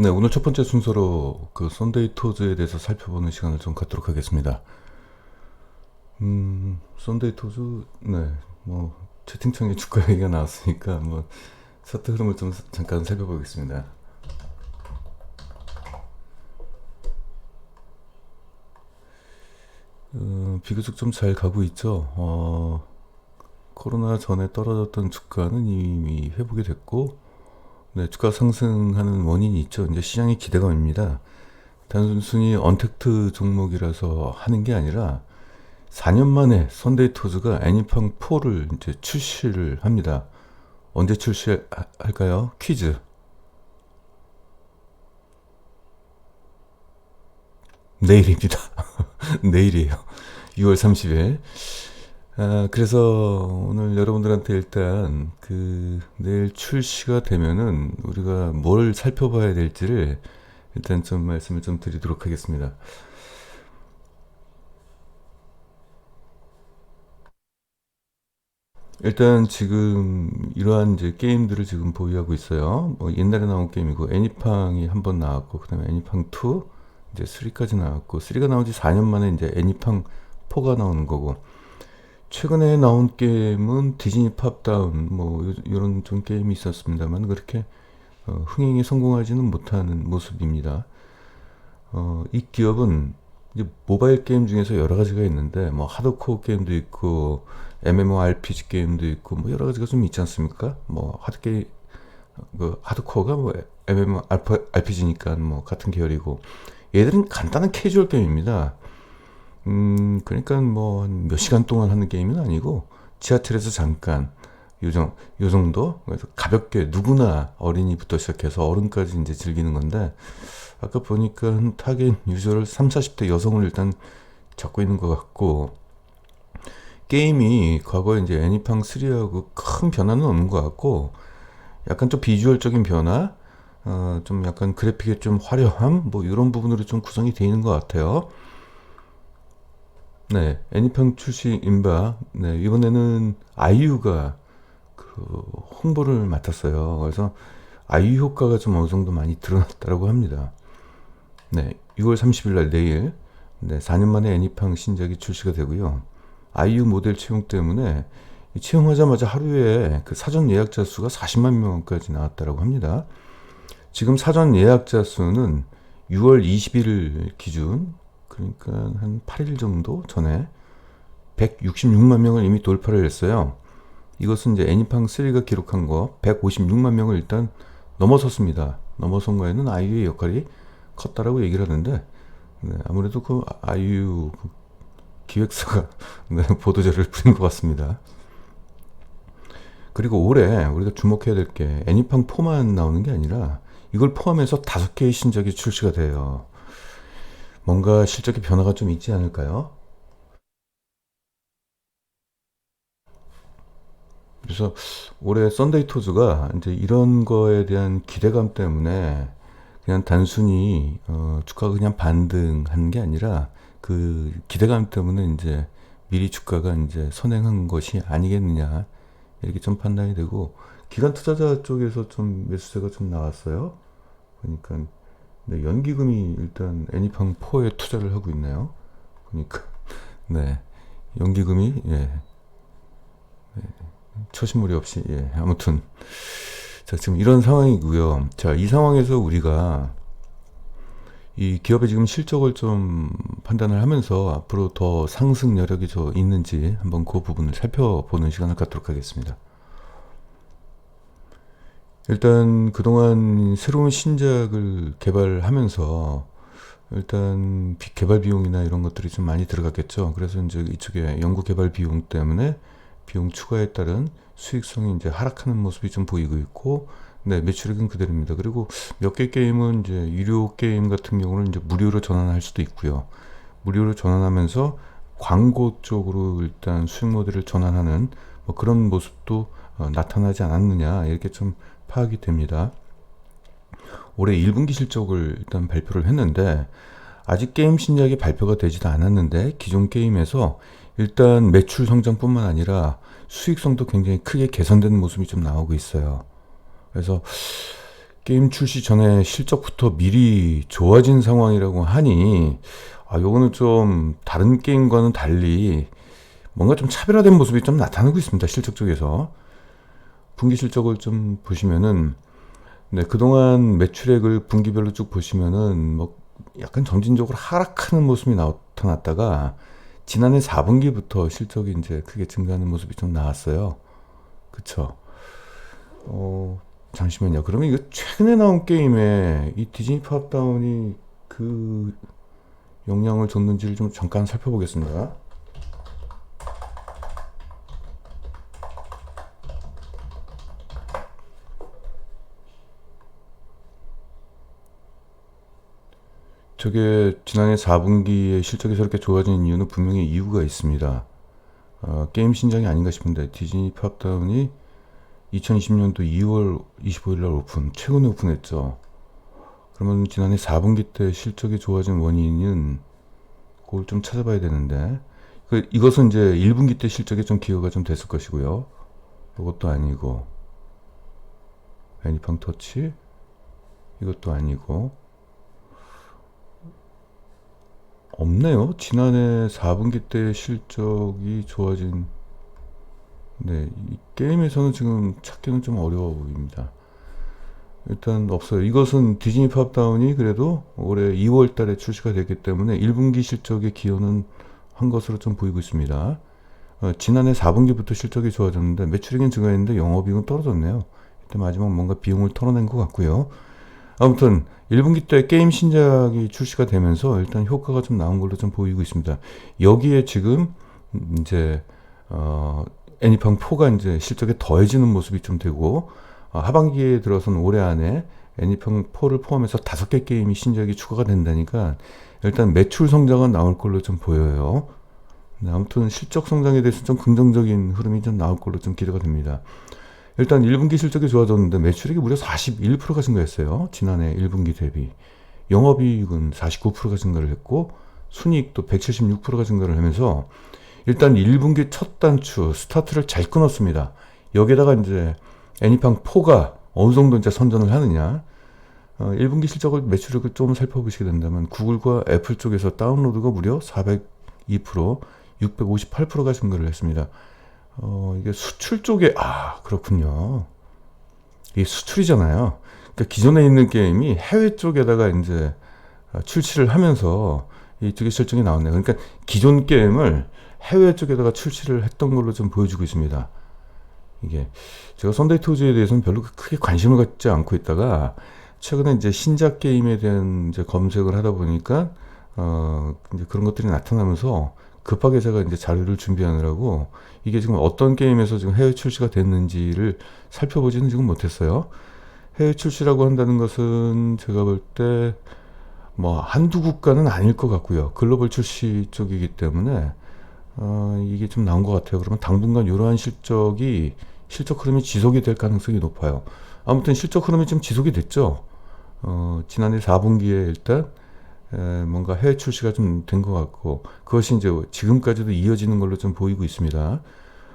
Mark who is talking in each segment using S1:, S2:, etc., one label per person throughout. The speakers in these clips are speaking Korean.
S1: 네, 오늘 첫 번째 순서로 그 썬데이 토즈에 대해서 살펴보는 시간을 좀 갖도록 하겠습니다. 음, 썬데이 토즈, 네, 뭐 채팅창에 주가 얘기가 나왔으니까 뭐 차트 흐름을 좀 잠깐 살펴보겠습니다. 어, 비교적 좀 잘 가고 있죠. 어, 코로나 전에 떨어졌던 주가는 이미 회복이 됐고, 네, 주가 상승하는 원인이 있죠. 이제 시장의 기대감입니다. 단순히 언택트 종목이라서 하는 게 아니라 4년 만에 선데이토즈가 애니팡 4를 이제 출시를 합니다. 언제 출시할까요? 퀴즈. 내일입니다. 내일이에요. 6월 30일. 아, 그래서 오늘 여러분들한테 일단 그 내일 출시가 되면은 우리가 뭘 살펴봐야 될지를 일단 좀 말씀을 좀 드리도록 하겠습니다. 일단 지금 이러한 이제 게임들을 지금 보유하고 있어요. 뭐 옛날에 나온 게임이고 애니팡이 한 번 나왔고 그다음에 애니팡 2 이제 3까지 나왔고 3가 나온 지 4년 만에 이제 애니팡 4가 나오는 거고 최근에 나온 게임은 디즈니 팝다운 뭐 이런 좀 게임이 있었습니다만 그렇게 어, 흥행에 성공하지는 못하는 모습입니다. 어, 이 기업은 이제 모바일 게임 중에서 여러 가지가 있는데 뭐 하드코어 게임도 있고 MMORPG 게임도 있고 뭐 여러 가지가 좀 있지 않습니까? 뭐 하드 게임 그 하드코어가 뭐 MMORPG니까 뭐 같은 계열이고 얘들은 간단한 캐주얼 게임입니다. 음 그러니까 뭐 몇 시간 동안 하는 게임은 아니고 지하철에서 잠깐 요정 요 정도 그래서 가볍게 누구나 어린이부터 시작해서 어른까지 이제 즐기는 건데 아까 보니까 타겟 유저를 3, 40대 여성을 일단 잡고 있는 것 같고 게임이 과거에 이제 애니팡 3하고 큰 변화는 없는 것 같고 약간 좀 비주얼적인 변화 어, 좀 약간 그래픽의 좀 화려함 뭐 이런 부분으로 좀 구성이 되어 있는 것 같아요. 네, 애니팡 출시 인바 네, 이번에는 아이유가 그 홍보를 맡았어요. 그래서 아이유 효과가 좀 어느 정도 많이 드러났다고 합니다. 네, 6월 30일 날 내일 네, 4년 만에 애니팡 신작이 출시가 되고요. 아이유 모델 채용 때문에 채용하자마자 하루에 그 사전 예약자 수가 40만 명까지 나왔다고 합니다. 지금 사전 예약자 수는 6월 20일 기준 그러니까 한 8일 정도 전에 166만 명을 이미 돌파를 했어요. 이것은 이제 애니팡 3가 기록한 거 156만 명을 일단 넘어섰습니다. 넘어선 거에는 아이유의 역할이 컸다라고 얘기를 하는데 네, 아무래도 그 아이유 그 기획사가 네, 보도자료를 뿌린 것 같습니다. 그리고 올해 우리가 주목해야 될 게 애니팡 4만 나오는 게 아니라 이걸 포함해서 다섯 개의 신작이 출시가 돼요. 뭔가 실적의 변화가 좀 있지 않을까요? 그래서 올해 썬데이 토즈가 이제 이런 거에 대한 기대감 때문에 그냥 단순히 어, 주가가 그냥 반등한 게 아니라 그 기대감 때문에 이제 미리 주가가 이제 선행한 것이 아니겠느냐 이렇게 좀 판단이 되고 기관 투자자 쪽에서 좀 매수세가 좀 나왔어요. 그러니까 네, 연기금이 일단 애니팡 4에 투자를 하고 있네요. 그러니까 네 연기금이 예 네, 처신물이 없이 예 아무튼 자 지금 이런 상황이고요. 자 이 상황에서 우리가 이 기업의 지금 실적을 좀 판단을 하면서 앞으로 더 상승 여력이 저 있는지 한번 그 부분을 살펴보는 시간을 갖도록 하겠습니다. 일단 그동안 새로운 신작을 개발하면서 일단 개발 비용이나 이런 것들이 좀 많이 들어갔겠죠. 그래서 이제 이쪽에 연구 개발 비용 때문에 비용 추가에 따른 수익성이 이제 하락하는 모습이 좀 보이고 있고 네, 매출액은 그대로입니다. 그리고 몇 개 게임은 이제 유료 게임 같은 경우는 이제 무료로 전환할 수도 있고요. 무료로 전환하면서 광고 쪽으로 일단 수익 모델을 전환하는 뭐 그런 모습도 어, 나타나지 않았느냐 이렇게 좀 파악이 됩니다. 올해 1분기 실적을 일단 발표를 했는데 아직 게임 신작이 발표가 되지도 않았는데 기존 게임에서 일단 매출 성장뿐만 아니라 수익성도 굉장히 크게 개선되는 모습이 좀 나오고 있어요. 그래서 게임 출시 전에 실적부터 미리 좋아진 상황이라고 하니 아 요거는 좀 다른 게임과는 달리 뭔가 좀 차별화된 모습이 좀 나타나고 있습니다. 실적 쪽에서 분기 실적을 좀 보시면은 네, 그동안 매출액을 분기별로 쭉 보시면은 뭐 약간 점진적으로 하락하는 모습이 나타났다가 지난해 4분기부터 실적이 이제 크게 증가하는 모습이 좀 나왔어요. 그쵸? 어, 잠시만요. 그러면 이거 최근에 나온 게임에 이 디즈니 팝다운이 그 영향을 줬는지를 좀 잠깐 살펴보겠습니다. 저게 지난해 4분기에 실적이 저렇게 좋아진 이유는 분명히 이유가 있습니다. 어, 게임 신작이 아닌가 싶은데 디즈니 팝다운이 2020년도 2월 25일 날 오픈, 최근에 오픈했죠. 그러면 지난해 4분기 때 실적이 좋아진 원인은 그걸 좀 찾아봐야 되는데 그 이것은 이제 1분기 때 실적에 좀 기여가 좀 됐을 것이고요. 이것도 아니고 애니팡 터치 이것도 아니고 없네요. 지난해 4분기 때 실적이 좋아진 네, 이 게임에서는 지금 찾기는 좀 어려워 보입니다. 일단 없어요. 이것은 디즈니 팝다운이 그래도 올해 2월 달에 출시가 됐기 때문에 1분기 실적의 기여는 한 것으로 좀 보이고 있습니다. 어, 지난해 4분기부터 실적이 좋아졌는데 매출액은 증가했는데 영업이익은 떨어졌네요. 이때 마지막 뭔가 비용을 털어낸 것 같고요. 아무튼 1분기 때 게임 신작이 출시가 되면서 일단 효과가 좀 나온 걸로 좀 보이고 있습니다. 여기에 지금 이제 어 애니팡 4가 이제 실적에 더해지는 모습이 좀 되고 어, 하반기에 들어서는 올해 안에 애니팡 4를 포함해서 다섯 개 게임이 신작이 추가가 된다니까 일단 매출 성장은 나올 걸로 좀 보여요. 네, 아무튼 실적 성장에 대해서 좀 긍정적인 흐름이 좀 나올 걸로 좀 기대가 됩니다. 일단 1분기 실적이 좋아졌는데 매출액이 무려 41%가 증가했어요. 지난해 1분기 대비. 영업이익은 49%가 증가를 했고 순이익도 176%가 증가를 하면서 일단 1분기 첫 단추 스타트를 잘 끊었습니다. 여기에다가 이제 애니팡 4가 어느 정도 이제 선전을 하느냐. 어, 1분기 실적을 매출액을 좀 살펴보시게 된다면 구글과 애플 쪽에서 다운로드가 무려 402%, 658%가 증가를 했습니다. 어, 이게 수출 쪽에, 아, 그렇군요. 이게 수출이잖아요. 그러니까 기존에 있는 게임이 해외 쪽에다가 이제 출시를 하면서 이쪽에 실적이 나왔네요. 그러니까 기존 게임을 해외 쪽에다가 출시를 했던 걸로 좀 보여주고 있습니다. 이게 제가 선데이 토즈에 대해서는 별로 크게 관심을 갖지 않고 있다가 최근에 이제 신작 게임에 대한 이제 검색을 하다 보니까 어 이제 그런 것들이 나타나면서 급하게 제가 이제 자료를 준비하느라고 이게 지금 어떤 게임에서 지금 해외 출시가 됐는지를 살펴보지는 지금 못했어요. 해외 출시라고 한다는 것은 제가 볼 때 뭐 한두 국가는 아닐 것 같고요. 글로벌 출시 쪽이기 때문에 어, 이게 좀 나온 것 같아요. 그러면 당분간 이러한 실적이 실적 흐름이 지속이 될 가능성이 높아요. 아무튼 실적 흐름이 좀 지속이 됐죠. 어, 지난해 4분기에 일단 에, 뭔가 해외 출시가 좀 된 것 같고 그것이 이제 지금까지도 이어지는 걸로 좀 보이고 있습니다.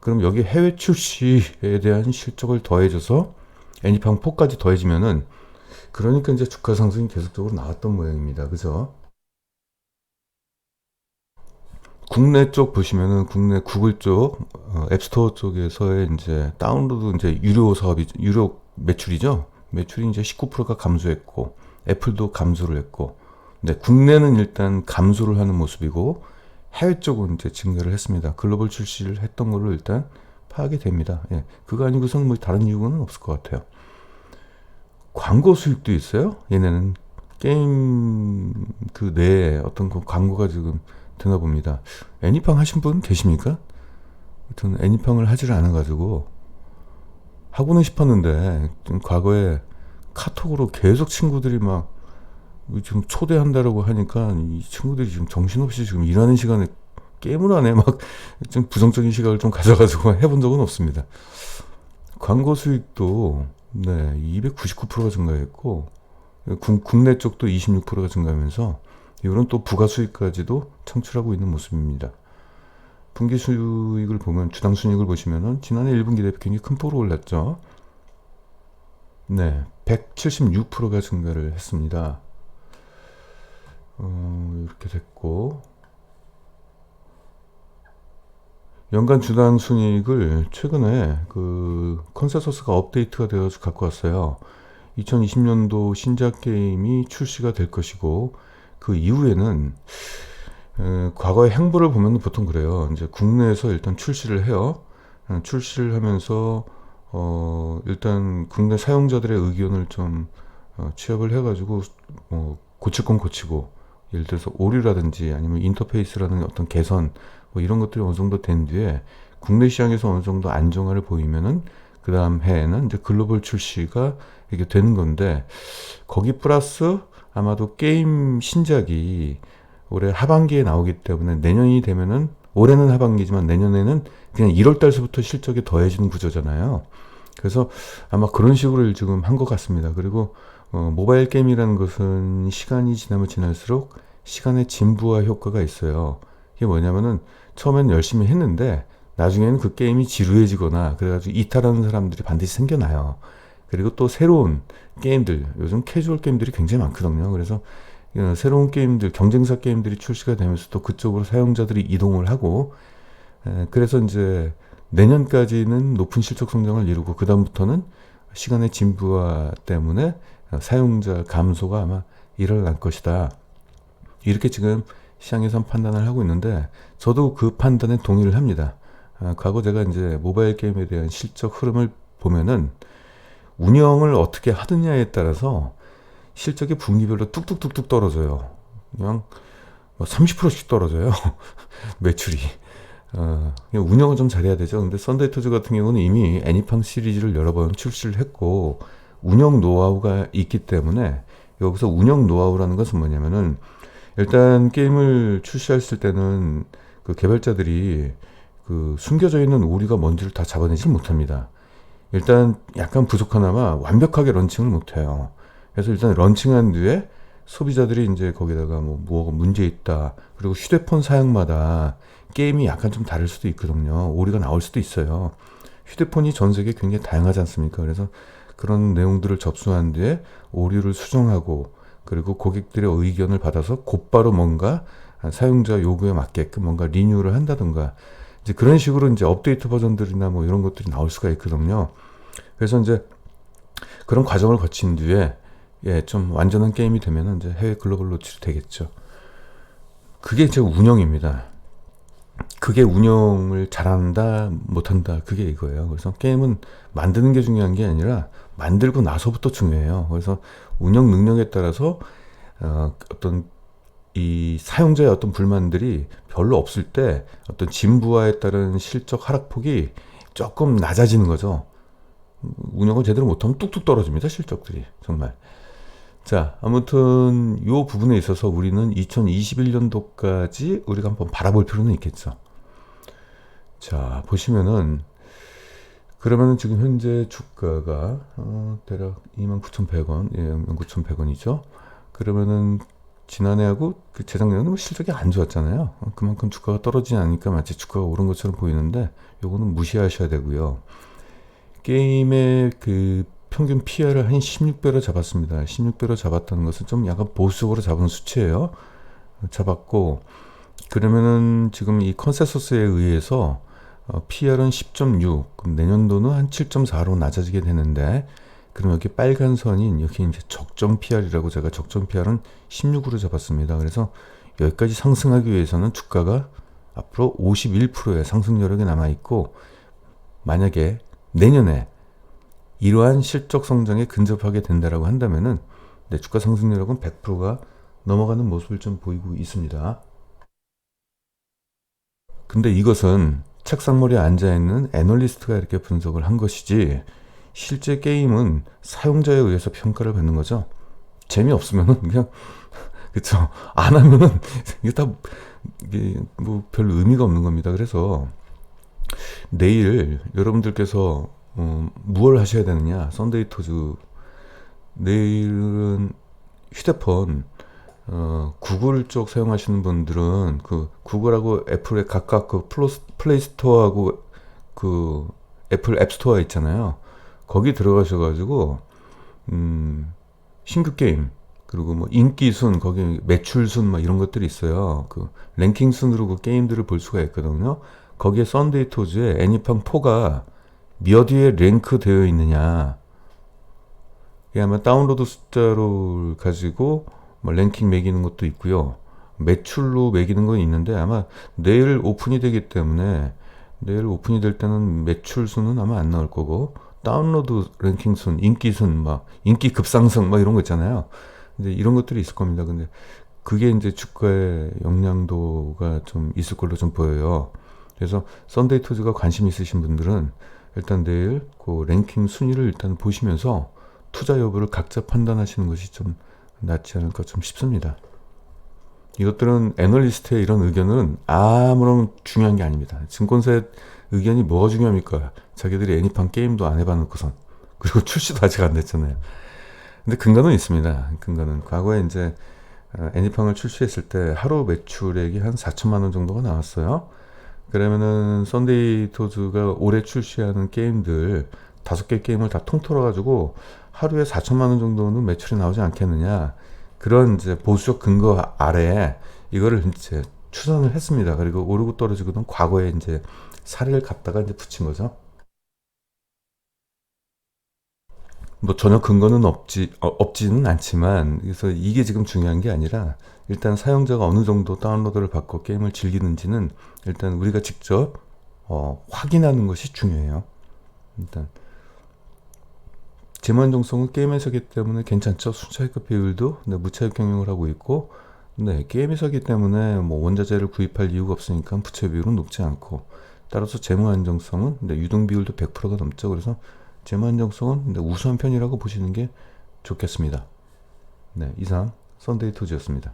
S1: 그럼 여기 해외 출시에 대한 실적을 더해줘서 애니팡 4까지 더해지면은 그러니까 이제 주가 상승이 계속적으로 나왔던 모양입니다. 그죠? 국내 쪽 보시면은 국내 구글 쪽 어, 앱스토어 쪽에서의 이제 다운로드 이제 유료 사업이 유료 매출이죠. 매출이 이제 19%가 감소했고 애플도 감소를 했고 네, 국내는 일단 감소를 하는 모습이고 해외 쪽은 이제 증가를 했습니다. 글로벌 출시를 했던 걸로 일단 파악이 됩니다. 예, 그거 아니고선 뭐 다른 이유는 없을 것 같아요. 광고 수익도 있어요. 얘네는 게임 그 내에 어떤 그 광고가 지금 되나 봅니다. 애니팡 하신 분 계십니까? 저는 애니팡을 하지를 않아가지고 하고는 싶었는데 과거에 카톡으로 계속 친구들이 막 지금 초대한다라고 하니까 이 친구들이 지금 정신없이 지금 일하는 시간에 게임을 하네 막 좀 부정적인 시각을 좀 가져가지고 해본 적은 없습니다. 광고 수익도 네 299%가 증가했고 국내 쪽도 26%가 증가하면서 이런 또 부가 수익까지도 창출하고 있는 모습입니다. 분기 수익을 보면 주당 순익을 보시면은 지난해 1분기 대비 굉장히 큰 폭으로 올랐죠. 네. 176%가 증가를 했습니다. 어, 이렇게 됐고 연간 주당 순이익을 최근에 그 컨센서스가 업데이트가 되어서 갖고 왔어요. 2020년도 신작 게임이 출시가 될 것이고 그 이후에는 에, 과거의 행보를 보면 보통 그래요. 이제 국내에서 일단 출시를 해요. 어, 출시를 하면서 어, 일단 국내 사용자들의 의견을 좀 어, 취합을 해가지고 뭐 고칠 건 고치고 예를 들어서 오류라든지 아니면 인터페이스라는 어떤 개선 뭐 이런 것들이 어느 정도 된 뒤에 국내 시장에서 어느 정도 안정화를 보이면은 그 다음 해에는 이제 글로벌 출시가 이게 되는 건데 거기 플러스 아마도 게임 신작이 올해 하반기에 나오기 때문에 내년이 되면은 올해는 하반기지만 내년에는 그냥 1월 달서부터 실적이 더해지는 구조잖아요. 그래서 아마 그런 식으로 지금 한 것 같습니다. 그리고 어, 모바일 게임이라는 것은 시간이 지나면 지날수록 시간의 진부화 효과가 있어요. 이게 뭐냐면은 처음엔 열심히 했는데 나중에는 그 게임이 지루해지거나 그래가지고 이탈하는 사람들이 반드시 생겨나요. 그리고 또 새로운 게임들, 요즘 캐주얼 게임들이 굉장히 많거든요. 그래서 어, 새로운 게임들, 경쟁사 게임들이 출시가 되면서 또 그쪽으로 사용자들이 이동을 하고, 에, 그래서 이제 내년까지는 높은 실적 성장을 이루고, 그다음부터는 시간의 진부화 때문에 사용자 감소가 아마 일어날 것이다. 이렇게 지금 시장에선 판단을 하고 있는데, 저도 그 판단에 동의를 합니다. 아, 과거 제가 이제 모바일 게임에 대한 실적 흐름을 보면은 운영을 어떻게 하느냐에 따라서 실적이 분기별로 뚝뚝뚝뚝 떨어져요. 그냥 30%씩 뭐 떨어져요. 매출이. 어, 운영을 좀 잘해야 되죠. 근데 썬데이 토즈 같은 경우는 이미 애니팡 시리즈를 여러 번 출시를 했고 운영 노하우가 있기 때문에 여기서 운영 노하우라는 것은 뭐냐면은 일단 게임을 출시했을 때는 그 개발자들이 그 숨겨져 있는 오류가 뭔지를 다 잡아내질 못합니다. 일단 약간 부족하나마 완벽하게 런칭을 못해요. 그래서 일단 런칭한 뒤에 소비자들이 이제 거기다가 뭐 뭐가 문제 있다. 그리고 휴대폰 사양마다 게임이 약간 좀 다를 수도 있거든요. 오류가 나올 수도 있어요. 휴대폰이 전 세계 굉장히 다양하지 않습니까? 그래서 그런 내용들을 접수한 뒤에 오류를 수정하고 그리고 고객들의 의견을 받아서 곧바로 뭔가 사용자 요구에 맞게끔 뭔가 리뉴를 한다든가 이제 그런 식으로 이제 업데이트 버전들이나 뭐 이런 것들이 나올 수가 있거든요. 그래서 이제 그런 과정을 거친 뒤에 예, 좀 완전한 게임이 되면은 이제 해외 글로벌 노출이 되겠죠. 그게 이제 운영입니다. 그게 운영을 잘한다, 못한다, 그게 이거예요. 그래서 게임은 만드는 게 중요한 게 아니라 만들고 나서부터 중요해요. 그래서 운영 능력에 따라서 어, 어떤 이 사용자의 어떤 불만들이 별로 없을 때 어떤 진부화에 따른 실적 하락폭이 조금 낮아지는 거죠. 운영을 제대로 못하면 뚝뚝 떨어집니다. 실적들이 정말. 자, 아무튼 요 부분에 있어서 우리는 2021년도까지 우리가 한번 바라볼 필요는 있겠죠. 자, 보시면은 그러면은 지금 현재 주가가 어, 대략 29,100원, 예, 29,100원이죠. 그러면은 지난해하고 그 재작년은 뭐 실적이 안 좋았잖아요. 그만큼 주가가 떨어지지 않으니까 마치 주가가 오른 것처럼 보이는데 요거는 무시하셔야 되고요. 게임의 그 평균 PR을 한 16배로 잡았습니다. 16배로 잡았다는 것은 좀 약간 보수적으로 잡은 수치예요. 잡았고 그러면은 지금 이 컨센서스에 의해서 어, PR은 10.6, 그럼 내년도는 한 7.4로 낮아지게 되는데 그럼 여기 빨간 선인 여기 이제 적정 PR이라고 제가 적정 PR은 16으로 잡았습니다. 그래서 여기까지 상승하기 위해서는 주가가 앞으로 51%의 상승 여력이 남아 있고 만약에 내년에 이러한 실적 성장에 근접하게 된다라고 한다면은 내 주가 상승 여력은 100%가 넘어가는 모습을 좀 보이고 있습니다. 근데 이것은 책상머리에 앉아 있는 애널리스트가 이렇게 분석을 한 것이지 실제 게임은 사용자에 의해서 평가를 받는 거죠. 재미없으면은 그냥 그쵸 안 하면은 이게 다 이게 뭐 별 의미가 없는 겁니다. 그래서 내일 여러분들께서 어, 무엇을 하셔야 되느냐 썬데이 토즈 내일은 휴대폰 어, 구글 쪽 사용하시는 분들은 그 구글하고 애플의 각각 그 플레이 스토어하고 그 애플 앱 스토어 있잖아요. 거기 들어가셔가지고 음, 신규 게임 그리고 뭐 인기 순 거기 매출 순막 이런 것들이 있어요. 그 랭킹 순으로 그 게임들을 볼 수가 있거든요. 거기에 썬데이 토즈에 애니팡 4가 몇 위에 랭크 되어 있느냐. 이게 아마 다운로드 숫자로 가지고 뭐 랭킹 매기는 것도 있고요. 매출로 매기는 건 있는데 아마 내일 오픈이 되기 때문에 내일 오픈이 될 때는 매출 수는 아마 안 나올 거고 다운로드 랭킹 순, 인기 순, 막 인기 급상승 막 이런 거 있잖아요. 근데 이런 것들이 있을 겁니다. 근데 그게 이제 주가의 영향도가 좀 있을 걸로 좀 보여요. 그래서 썬데이 토즈가 관심 있으신 분들은 일단 내일 그 랭킹 순위를 일단 보시면서 투자 여부를 각자 판단하시는 것이 좀 낫지 않을까 좀 싶습니다. 이것들은 애널리스트의 이런 의견은 아무런 중요한 게 아닙니다. 증권사의 의견이 뭐가 중요합니까? 자기들이 애니팡 게임도 안 해봐놓고선 그리고 출시도 아직 안 됐잖아요. 근데 근거는 있습니다. 근거는 과거에 이제 어, 애니팡을 출시했을 때 하루 매출액이 한 4천만 원 정도가 나왔어요. 그러면은 썬데이 토즈가 올해 출시하는 게임들 다섯 개 게임을 다 통틀어 가지고 하루에 4천만 원 정도는 매출이 나오지 않겠느냐 그런 이제 보수적 근거 아래에 이거를 이제 추산을 했습니다. 그리고 오르고 떨어지고는 과거에 이제 사례를 갖다가 이제 붙인 거죠. 뭐 전혀 근거는 없지 어, 없지는 않지만 그래서 이게 지금 중요한 게 아니라 일단 사용자가 어느 정도 다운로드를 받고 게임을 즐기는지는 일단 우리가 직접 어, 확인하는 것이 중요해요. 일단 재무 안정성은 게임에서기 때문에 괜찮죠. 순차익급 비율도 네, 무차익 경영을 하고 있고 네, 게임에서기 때문에 뭐 원자재를 구입할 이유가 없으니까 부채 비율은 높지 않고 따라서 재무 안정성은 네, 유동 비율도 100%가 넘죠. 그래서 재무 안정성은 네, 우수한 편이라고 보시는 게 좋겠습니다. 네, 이상 썬데이 토지였습니다.